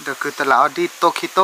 เดี๋ยวคือตลาดดิโตคิโต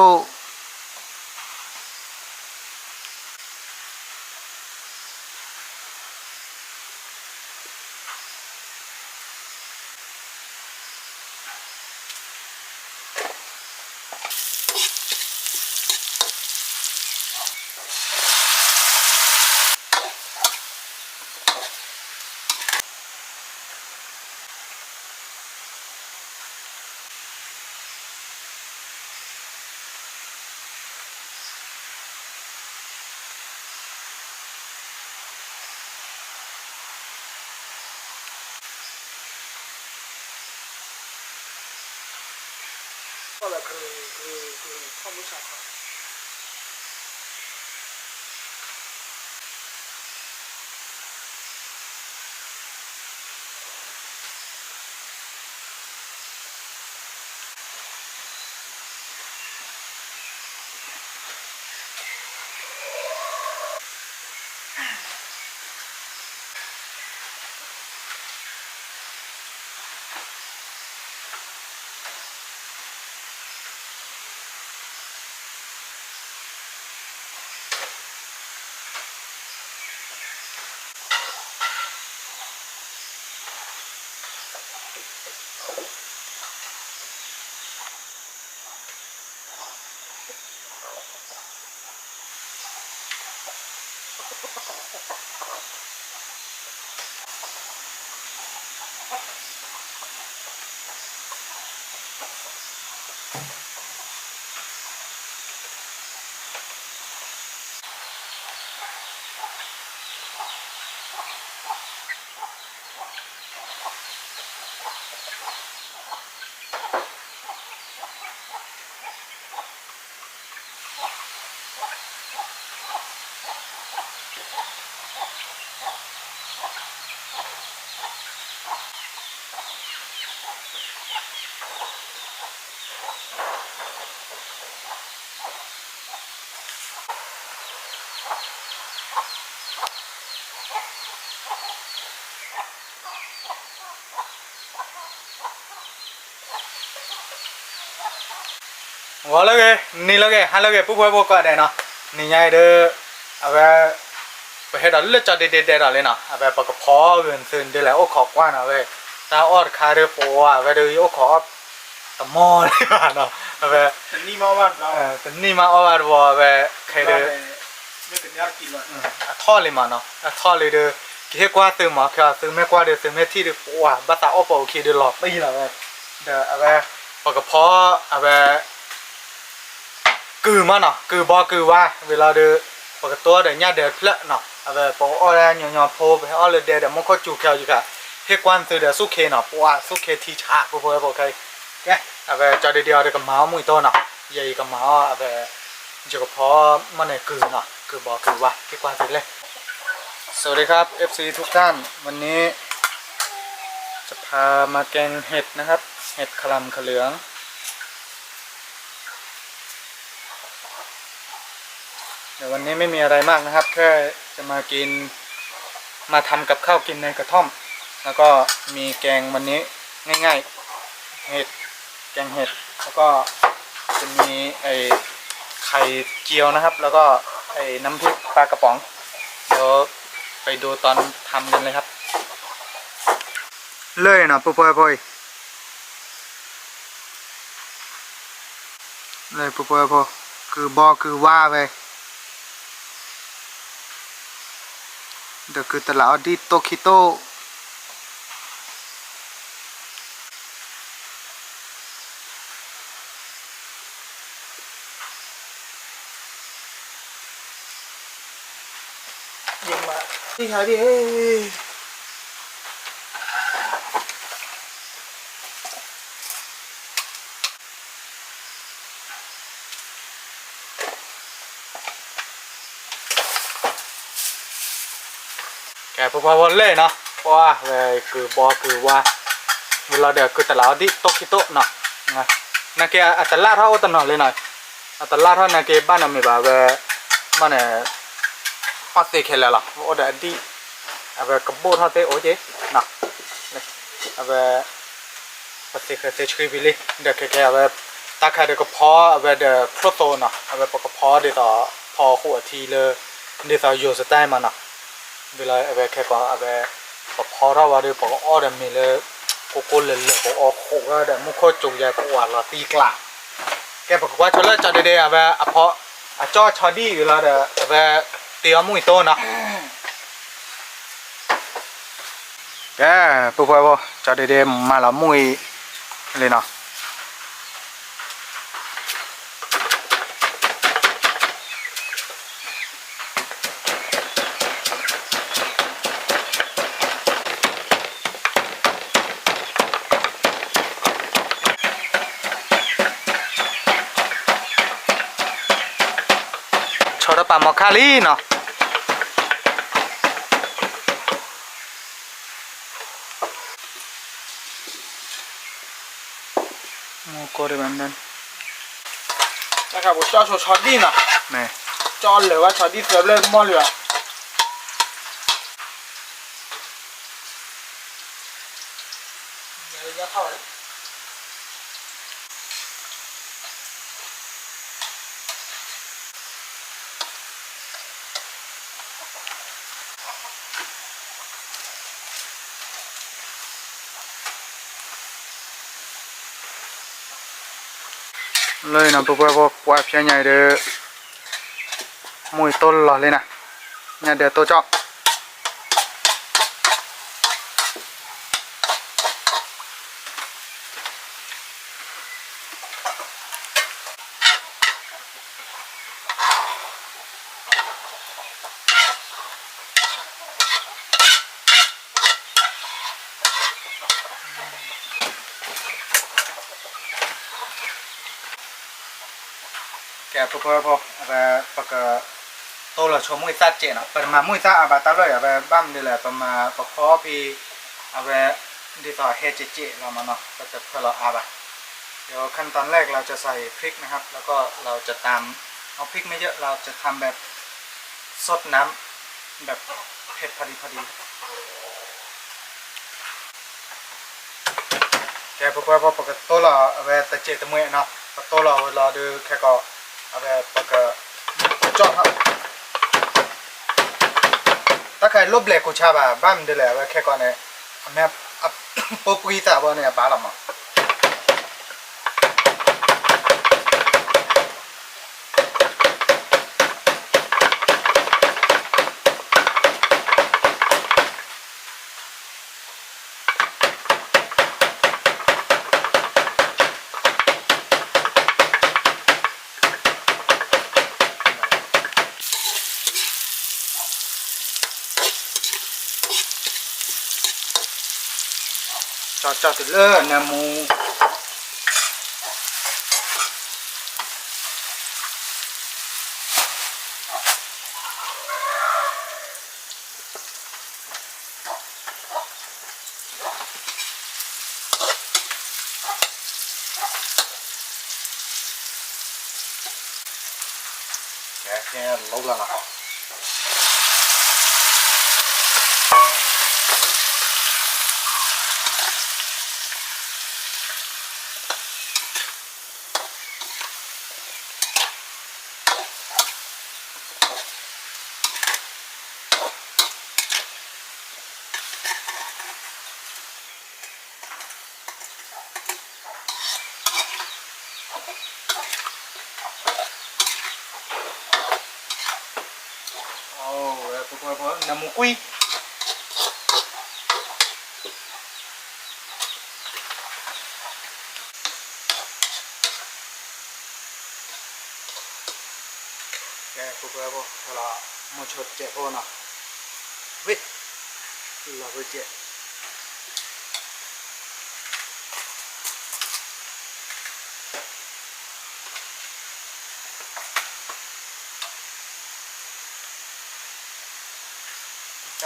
后来可能可能可能看不上他。 ว่อลเลยนี่แลยฮัลโหลยปุ๊บไว้บก็ได้เนาะนี่ไงเด้อเอาไว้ไปเห็ดเอาเลือด็ดเด็ดๆเลยเนาะเอาไว้ปากกพอเงินซึนได้แล้วโอ้ขอกว่านะเว้ยตาออดคาเรือปัวไเดูโอ้ขอตะมอเลยว่าเนาะเอาไว้ตนี่มาว่าเราเออตนี่มาว่าว่าเอาไว้ใครเด้อไม่เป็นยากกินว่ะอะท่อเลยมาเนาะอะท่อเลยเด้อเฮ็ดกว่าตึมมาค่ะตึมไม่กว่าเด้อตึมไม่ที่เดือปัวบัตาออปอโอเคเดือหลอกไม่ปล่ะเว้ยเด้อเอาไว้ปากกพอเอาไว้ กือมาเนาะกือบอกือว่าเวลาเดือปกตัวเดี๋ยวเนี่เดือดละเนาะเอาไปปออ้อยหยอๆโพไปอ้อเลยเดือดมันก็จู่เขียวอยู่ค่ะเฮกวันตัวเดือดสุเคเนาะปัวสุเคทีชาปุ๊บปุ๊บใครแกเอาไปจอดเดียวเดือกับเมาส์มือโตเนาะใหญ่กับเมาเอาไปจะกับพอมันเนี่ยกือเนาะกือบอกือว่าเฮกวันตัวเลยสวัสดีครับ FC ทุกท่านวันนี้ จะพามาแกงเห็ดนะครับ เห็ดคลัมขเหลือง เดี๋ยววันนี้ไม่มีอะไรมากนะครับ แค่จะมากินมาทำกับข้าวกินในกระท่อม แล้วก็มีแกงวันนี้ง่ายๆ เห็ดแกงเห็ดแล้วก็จะมีไอไข่เจียวนะครับ แล้วก็ไอ้น้ำพริกปลากระป๋อง เดี๋ยวไปดูตอนทำกันเลยครับ เลยนะปุ๊บปุ๊บปุ๊บเลยปุ๊บปุ๊บปุ๊บคือบอกคือว่าไป ada kereta lah Audi Tokito Jemak Hari-hari. านักเกบ้านเราไม่แบบว่ามันเนี่ยฮอตเตเคลล่ะโอ้เดี๋ยวดิเอาไปกระโบดฮอตเตโอ้เจ๊เนาะเลยเอาไปฮอตเตเคลเตช่วยไปเลยเดี๋ยวแค่เอาไปตาคาเดก็พอเอาไปเดโปรโตเนาะเอาไปปกพอเดต่อพอหัวทีเลยเดต่ออยู่สไตล์มันเนาะ เวลาเอาไปแค่ก็เอาไปปกพอเราว่าเดปกอ้อเดมีเลยกโก้เลยเลยปกอ้อโคก็เดมุโคจุงใหญ่กว่าเราตีกละแกบอกว่าชนแล้วจอดเดียเอาไปอะพออะจอชอดี้อยู่แล้วเดเอาไปเตียวมุ้ยโตนะแกปุ๊บไปุ๊บจอดเดียมาละมุ้ยเลยเนาะาลีเนาะโอ้ก็ได้แบบนั้นล้วก็บผมจอดช็อตดีเนะนี่จอดเลยว่าช็อตดีเกือบเลิมอเลยอะ นะปุ๊บปุ๊บปวดเพียงใหญ่เด้อมวยต้นหล่อเลยนะเนี่ยเดี๋ยวตัวเจาะ แกพอพอพออะไรปกโตละชมมุ้ยซัดเจนะประมาณมุ้ยซัดอาบาตาเลยอาไปบ้ามนี่แหละประมาณปกคอพี่อาไปดีต่อเฮจเจเรามาเนาะก็จะเพื่อเราอาบะเดี๋ยวขั้นตอนแรกเราจะใส่พริกนะครับ แล้วก็เราจะตามเอาพริกไม่เยอะเราจะทำแบบสดน้ำแบบเผ็ดพอดีพอดีแกพอพอพอปกติโตละอาไปตะเจตะมวยเนาะโตละเราดูแค่ก็ အဲပကကြောက်ဟာတခိုင်လဘလေကိုချပါဗမ်ဒလေပဲခဲကောနဲ့အမေပပူရီတာဘောနဲ့ပါလာမှာ อนเนี่ยแม่ปุ๊บกีตาร์บอลเนี่ยบ้าละมั้งจอดจอดติด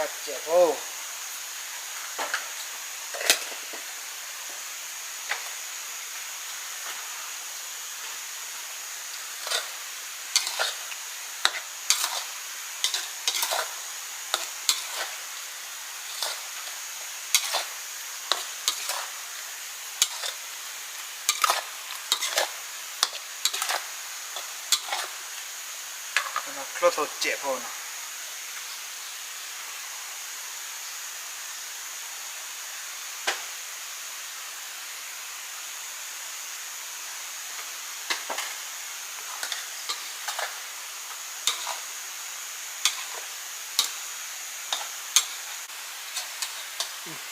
ผัดเจียวโพ那可都解剖呢。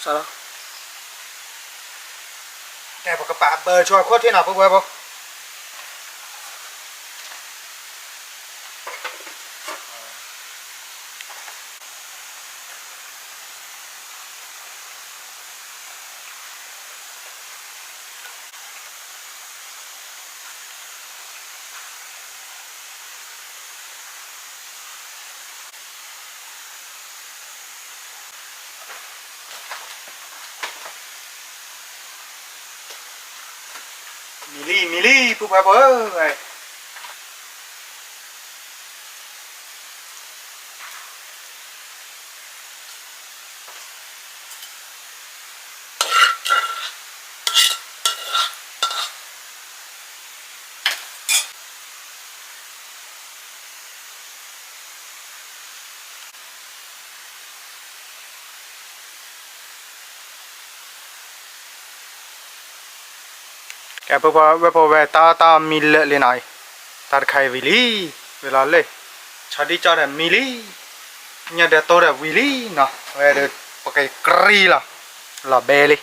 Sao đó Đây một cái bả bờ cho khuất thế nào bố bố bố tu vai, vai, แกเพื่อเพื่อเวตาตามิลเลยนายตัดไข่วิลีเวลาเลยชาดีจอดมิลีเนี่ยเดี๋ยวโตเดี๋ยววิลีเนาะเวเดี๋ยวปกติกรีละละเบลี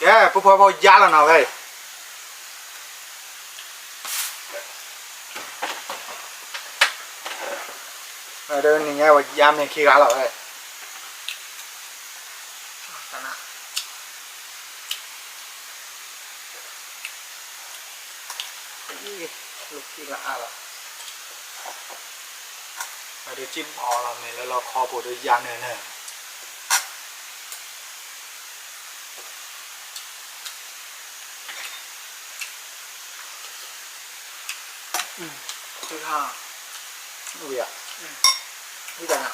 Yeah, bố bố bố giá là nào đây Đây, đây, nhìn nghe bà giam này khi gã là đây ที่ละอาละมาดูจิ้มอ่อเราเนี่ยแล้วเราคอปวดด้วยยางเนื้ออืมคือข้าดูอะนี่กันอะ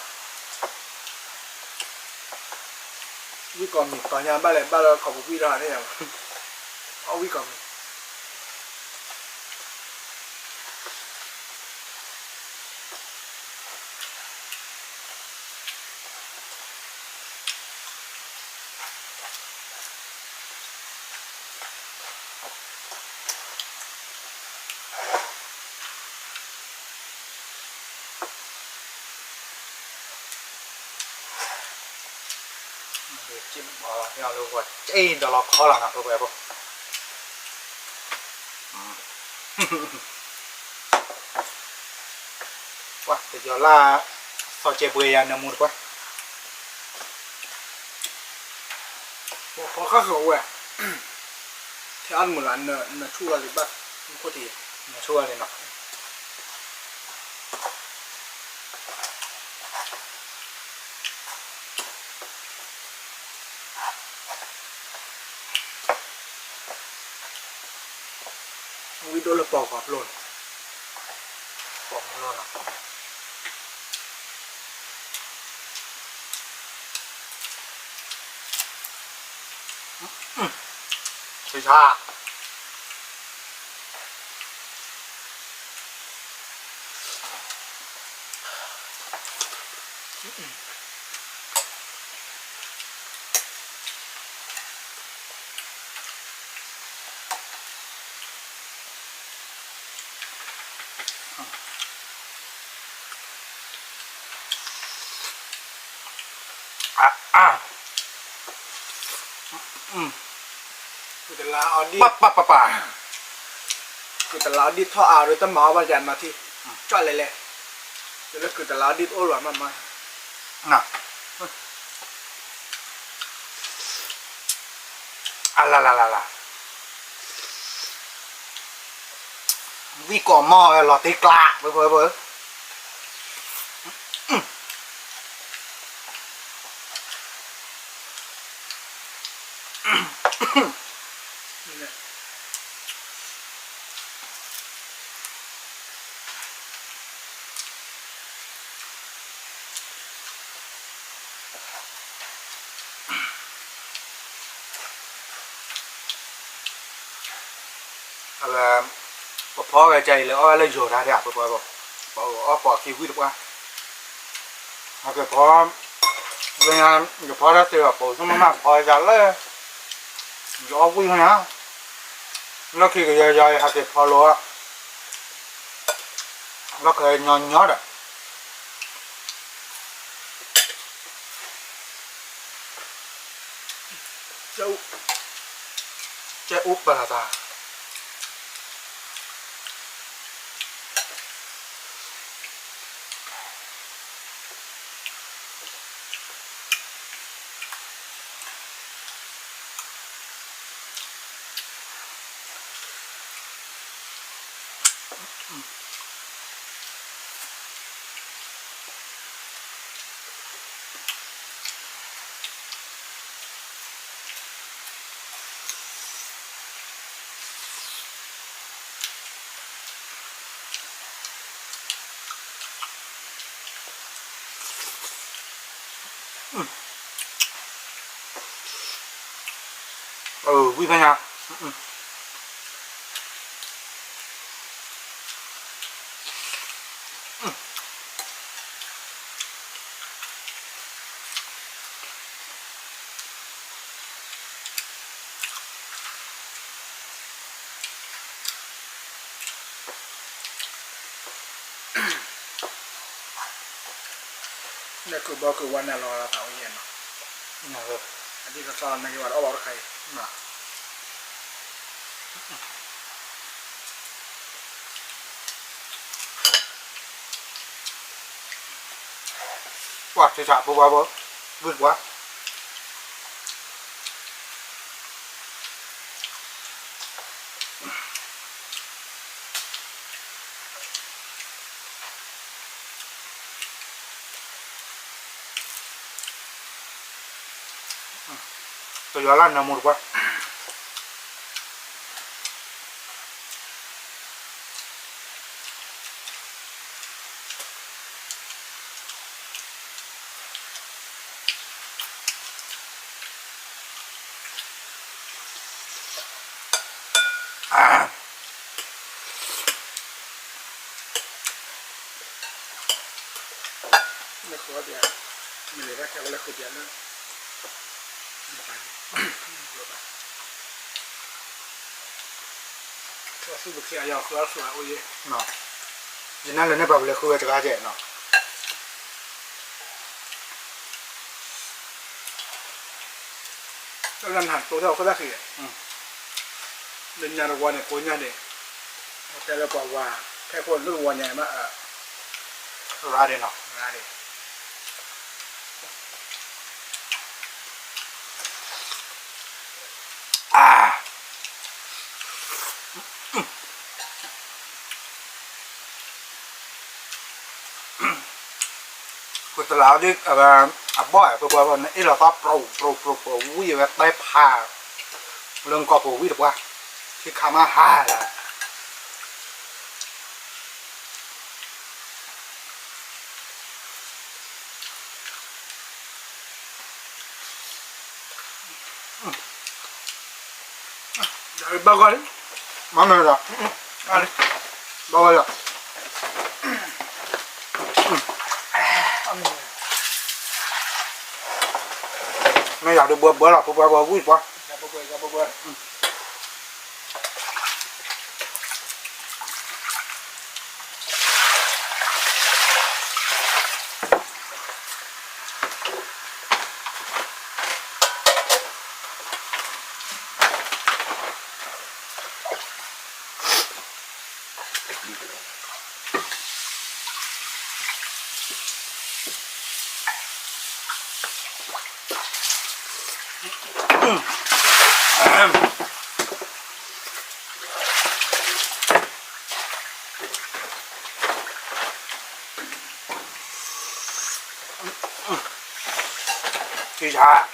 วิกรมิตอนยามบ้านเลยบ้านเราขอบพี่ราได้ยังเอาวิกรมิ chim bò nhau luôn rồi chạy đó là khó là ngạc rồi bố quá thì giờ là sao chế bưởi ăn nấm quá bố khó khăn rồi thì ăn một lần nợ nợ chua thì gì bắt không có gì nợ chua thì gì luôn bỏ luôn à chơi cha à à คือแต่ละออดี้ pa pa pa pa คือแต่ละออดี้ท่ออาหรือต้นหมอวันจันทร์มาที่จ้อยเลยเลยเดี๋ยวแล้วคือแต่ละออดี้โอ้หลอนมามา nè à la la la la vì có mò lọt tê klạ với với với นี่ อะไรพอใจเลยอ้อเลยโยดาเดียบปอยบอกบอกอ้อปอคิววิทย์ว่าถ้าเกิดพอเวลาเดี๋ยพอถ้าเจอปอต้องมากพอจัดเลยจะอ้อวิ่งนะแล้วคือก็ยอยๆถ้าเกิดพอรู้อะแล้วเคยนอนยอดอะเจ้าเจ้าอุปปาตา Ừ, vui 长 ba ku wana lo la ta o yen no nhà rồi adi ka sa na yo wa o kai mà quá trời chả bố estoy hablando muy. Me jodas ya, me 不开啊，要喝水我也。喏，今天人家把不来喝这个酒喏。这人喊多少喝得起？嗯。人家的碗呢，国家的，我带了把碗，泰国六碗呢嘛呃，拉的喏，拉的。 ตลาดดิอ่าอะบ่อยเพราะว่าไอ้เราก็โปรโปรโปรโปรวิ่งแบบได้พาเรื่องก็โปรวิ่งถูกป่ะที่ขามาหาละ da ba ko มาไม่ละมาเลยบ่อยละไม่อยากดู เบื่อเบื่อหรอกเพราะว่าวิ่งป่ะ ga ba ko ga ba ko ที่ช้าต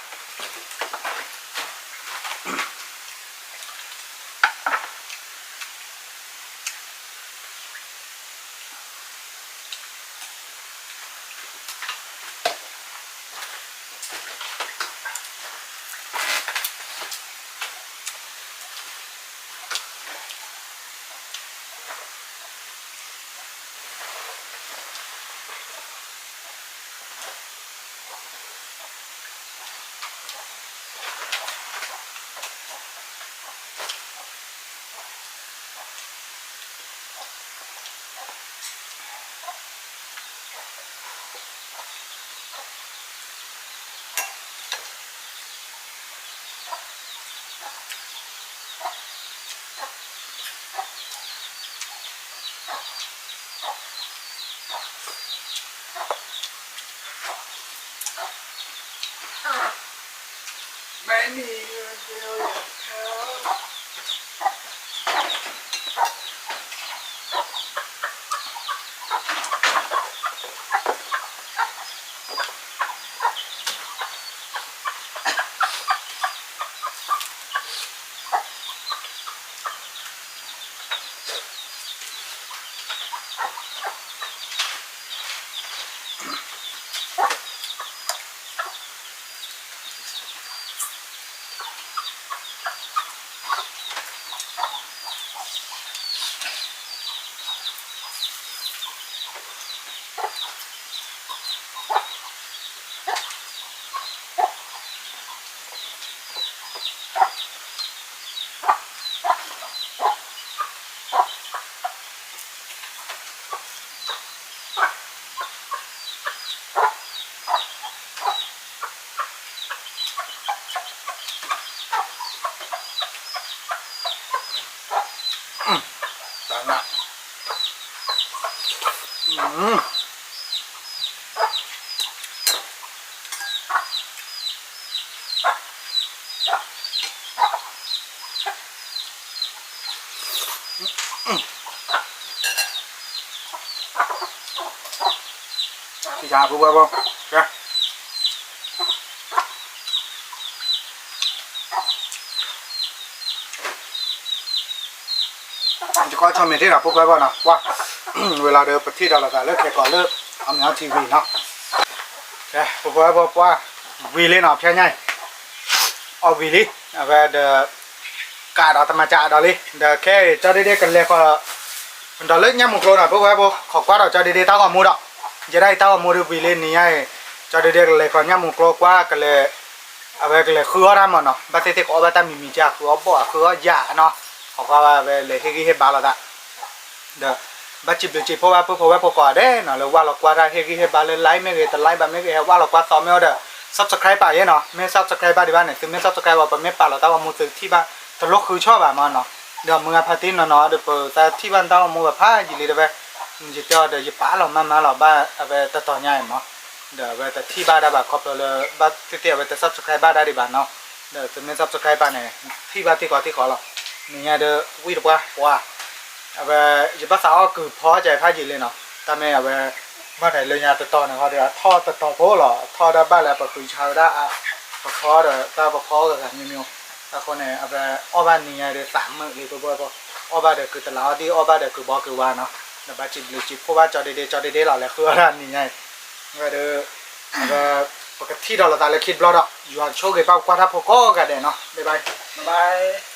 พี่ชาพูว่าบ่แกจะก็ชอเมที่เราพูดไว้บ่นะว่าเวลาเดินไปที่เราละกันเลิกแค่ก่อนเลิกเอาเนื้อทีวีเนาะแกพูดไว้บ่ว่าวีเล่นออกแค่ไงเอาวีลีเอาไปเดกาดเอาธรรมจาดอลิเดแค่เจ้าเด็กๆกันเลยก็ดอลเล็กเนี่ยมุกโลน่ะพูดไว้บ่ขอกว่าเราเจะได้เต้ามูริวิเลนนี้ไงจะเด็กๆเลยคนนี้มุกโลกว่ากันเลยเอาไปเลยคือว่ามันเนาะบัดเทคเอาไปตามมีมีจ้าคือว่าบ่คือว่ายาเนาะเขาก็ว่าไปเลยให้กี่ให้บาลละเด้อบัดจิบจิบเพราะว่าเพื่อเพราะว่าพอกอได้เนาะเลยว่าเรากว่าได้ให้กี่ให้บาลเลยไลฟ์ไม่เลยแต่ไลฟ์แบบไม่เลยว่าเรากว่าต่อไม่เอาเด้อ subscribe ป่ะเนาะไม่ subscribe ป่ะดีบ้านเนี่ยคือไม่ subscribe ว่าไม่ป่ะเราเต้ามือถืที่บ้านตลกคือชอบแบบมันเนาะเดี๋ยวมึงอาพาตินเนาะเดี๋ยวแต่ที่บ้านเต้าโมแบบผ้ายินดีเดี๋ย จะเจอเดี๋ยวป้าเรามามาเราบ้าเอาไปตัดต่อใหายมั้งเดี๋ยวไปแต่ที่บ้านได้บ้าครบเลยบ้านที่เตี้ยไปแต่ซับสไครบ้านได้ดีบ้านเนาะเดี๋ยวจะไม่ซับสไครบ้านไหนที่บ้านที่ขอที่ขอเราเนี่ยเดี๋ยววิ่งดีกว่าว่าเอาไปจะภาษาก็คือพอใจพายิเลยเนาะแต่ไม่เอาไปมื่อไหนเลยเนี่ยตัดต่อเนี่ยเขาเดี๋ยวทอดตัดต่อโพหรอทอดได้บ้านแล้วปะคุยชาวได้อะปะคอเดี๋ยวตาปะคอกันสามีมิวต่คนเนี่ยเอาไปอ้อบ้านเนี่ยเดี๋ยวสามมือนเลยตัวบ่อยปอ้อบ้านเดี๋ยวคือตลาดที่อ้อบ้านเดี๋ยวคือบ่อคือว่าเนาะ นะบจิบลิจิบเพราะว่าจอเดเดจอเดเดเราแหละคืออะไรนี่ไงก็เด้อก็ปกติเราเราตาเราคิดเราดอกอยู่อันโชคเกยเป้ากว่าถ้าพอก็กันเด้เนาะบ๊ายบายบ๊ายบาย